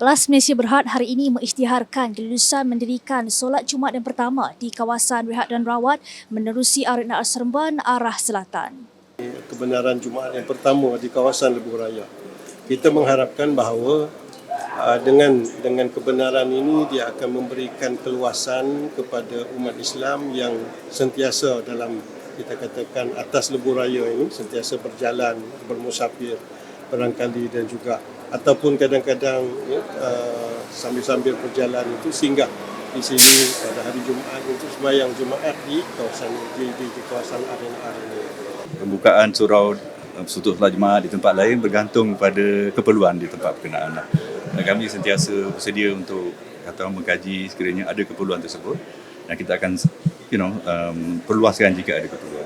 Belas Malaysia Berhad hari ini mengisytiharkan kelulusan mendirikan solat Jumaat yang pertama di kawasan rehat dan rawat menerusi Arena Seremban arah selatan. kebenaran Jumaat yang pertama di kawasan Lebuh Raya. Kita mengharapkan bahawa uh, dengan dengan kebenaran ini dia akan memberikan keluasan kepada umat Islam yang sentiasa dalam kita katakan atas Lebuh Raya ini sentiasa berjalan bermusafir barangkali dan juga ataupun kadang-kadang ya, uh, sambil-sambil berjalan itu singgah di sini pada hari Jumaat itu sembahyang Jumaat di kawasan di, di, di kawasan arena-arena pembukaan surau uh, sutuk solat Jumaat di tempat lain bergantung pada keperluan di tempat berkenaan. lah. Kami sentiasa bersedia untuk kata mengkaji sekiranya ada keperluan tersebut dan kita akan you know um, perluaskan jika ada keperluan.